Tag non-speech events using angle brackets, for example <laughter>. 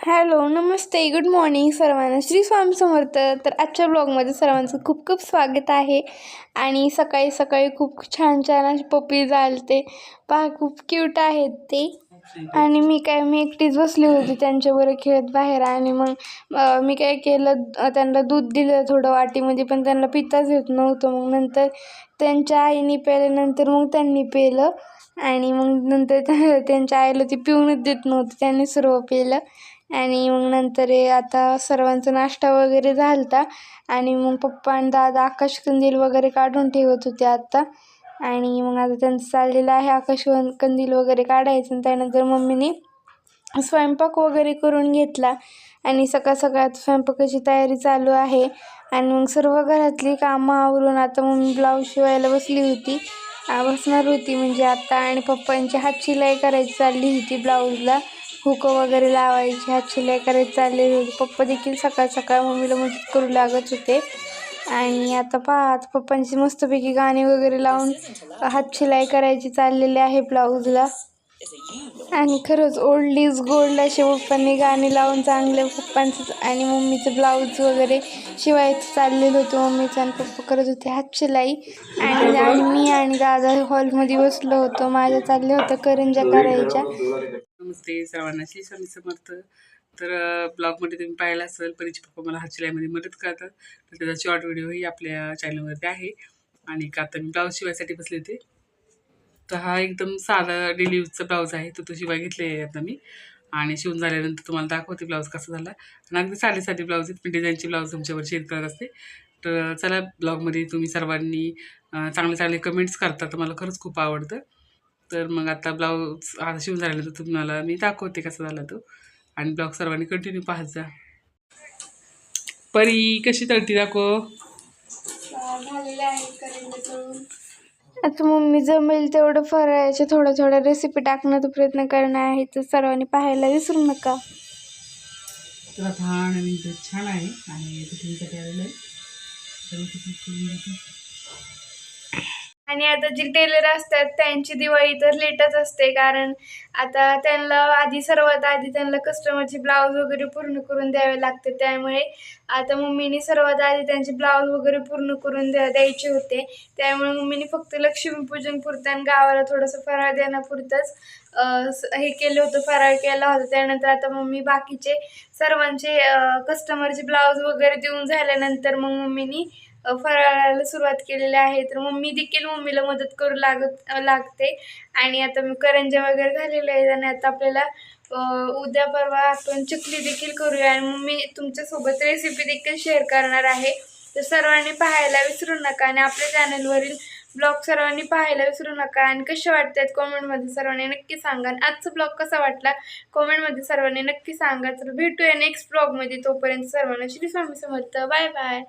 Hello नमस्ते. Good morning सर्वांना. श्री स्वामी समर्थ. तर आजच्या ब्लॉगमध्ये सर्वांचं खूप खूप स्वागत आहे. आणि सकाळी सकाळी खूप छान छान असे पप्पी झालते पहा खूप क्यूट आहेत ते. आणि मी काय मी एकटीच बसली होती त्यांच्याबरोबर खेळत बाहेर. आणि मग मी काय केलं त्यांना दूध दिलं थोडं वाटीमध्ये पण त्यांना पिताच येत नव्हतं. मग नंतर त्यांच्या आईने प्यायल्यानंतर मग त्यांनी पेलं आणि मग नंतर <laughs> त्यांच्या आईला ती पिऊनच देत नव्हती. त्यांनी सर्व पेलं आणि मग नंतर आता सर्वांचा नाश्ता वगैरे झालता. आणि मग पप्पा आणि दादा आकाशकंदील वगैरे काढून ठेवत होते आता. आणि मग आता त्यांचं चाललेलं आहे आकाश कंदील वगैरे काढायचं. आणि त्यानंतर मम्मीने स्वयंपाक वगैरे करून घेतला. आणि सकाळ सकाळात स्वयंपाकाची तयारी चालू आहे. आणि मग सर्व घरातली कामं आवरून आता मम्मी ब्लाऊज शिवायला बसली होती. बसणार होती म्हणजे आता. आणि पप्पांची हात शिलाई करायची चालली होती ब्लाऊजला. हुक वगैरे लावायची हात शिलाई करायची चाललेली होती पप्पा देखील सकाळ सकाळ मम्मीला मदत करू लागत होते. आणि आता पहा पप्पांची मस्तपैकी गाणी वगैरे लावून हात शिलाई करायची चाललेली आहे ब्लाऊजला. आणि खरंच ओल्ड इज गोल्ड असे पप्पांनी गाणी लावून चांगले पप्पांचं आणि मम्मीचं ब्लाऊज वगैरे शिवायचं चाललेलं होतं मम्मीचं आणि पप्पा करत होते हात शिलाई आणि आणि मी आणि दादा हॉलमध्ये बसलो होतो. माझ्या चालल्या होत्या करंजा करायच्या. नमस्ते सर्वांना. श्री स्वामी समर्थ. तर ब्लॉगमध्ये तुम्ही पाहिलं असेल परीचे पप्पा मला हातशिलाईमध्ये मदत करतात. तर त्याचा शॉर्ट व्हिडिओही आपल्या चॅनलवरती आहे. आणि का आता मी ब्लाऊज शिवायसाठी बसले होते. तर हा एकदम साधा डेली यूजचा ब्लाऊज आहे. तो तो शिवाय घेतले आहे आता मी. आणि शिवून झाल्यानंतर तुम्हाला दाखवते ब्लाऊज कसा झाला. आणि अगदी साडेसाठी ब्लाऊज आहेत मी डिझाईनचे ब्लाऊज तुमच्यावर शेअर करत असते. तर चला ब्लॉगमध्ये तुम्ही सर्वांनी चांगले चांगले कमेंट्स करता. तर मला खरंच खूप आवडतं. तर मग आता ब्लाऊज आता शिवून झाल्यानंतर तुम्हाला मी दाखवते कसा झाला तो. आणि ब्लॉग सर्वांनी कंटिन्यू पाहत जा परी कशी तळती दाखव. आता मम्मी जमेल तेवढं फराळाच्या थोड्या थोड्या रेसिपी टाकण्याचा प्रयत्न करणार आहे. तर सर्वांनी पाहायला विसरू नका. तर आता हा नवीन छान आहे आणि आलेलं आहे. आणि आता जी टेलर असतात त्यांची दिवाळी तर लेटच असते. कारण आता त्यांना आधी सर्वात आधी त्यांना कस्टमरची ब्लाऊज वगैरे पूर्ण करून द्यावे लागते. त्यामुळे आता मम्मीने सर्वात आधी त्यांचे ब्लाऊज वगैरे पूर्ण करून द्या द्यायचे होते. त्यामुळे मम्मीने फक्त लक्ष्मीपूजन पुरतं आणि गावाला थोडंसं फराळ देण्यापुरतंच हे केलं होतं फराळ केला होता. त्यानंतर आता मम्मी बाकीचे सर्वांचे कस्टमरचे ब्लाऊज वगैरे देऊन झाल्यानंतर मग मम्मीनी फराळाला सुरुवात केलेली आहे तर मम्मी देखील मम्मीला मदत करू लागत लागते. आणि आता मी करंजा वगैरे झालेले आहेत आणि आता आपल्याला उद्या परवा आपण चकली देखील करूया. आणि मम्मी तुमच्यासोबत रेसिपी देखील शेअर करणार आहे. तर सर्वांनी पाहायला विसरू नका आणि आपल्या चॅनलवरील ब्लॉग सर्वांनी पाहायला विसरू नका. आणि कसे वाटतात कॉमेंटमध्ये सर्वांनी नक्की सांगा. आणि आजचा ब्लॉग कसा वाटला कॉमेंटमध्ये सर्वांनी नक्की सांगा. तर भेटूया नेक्स्ट ब्लॉगमध्ये तोपर्यंत सर्वांना श्री स्वामी समर्थ. Bye bye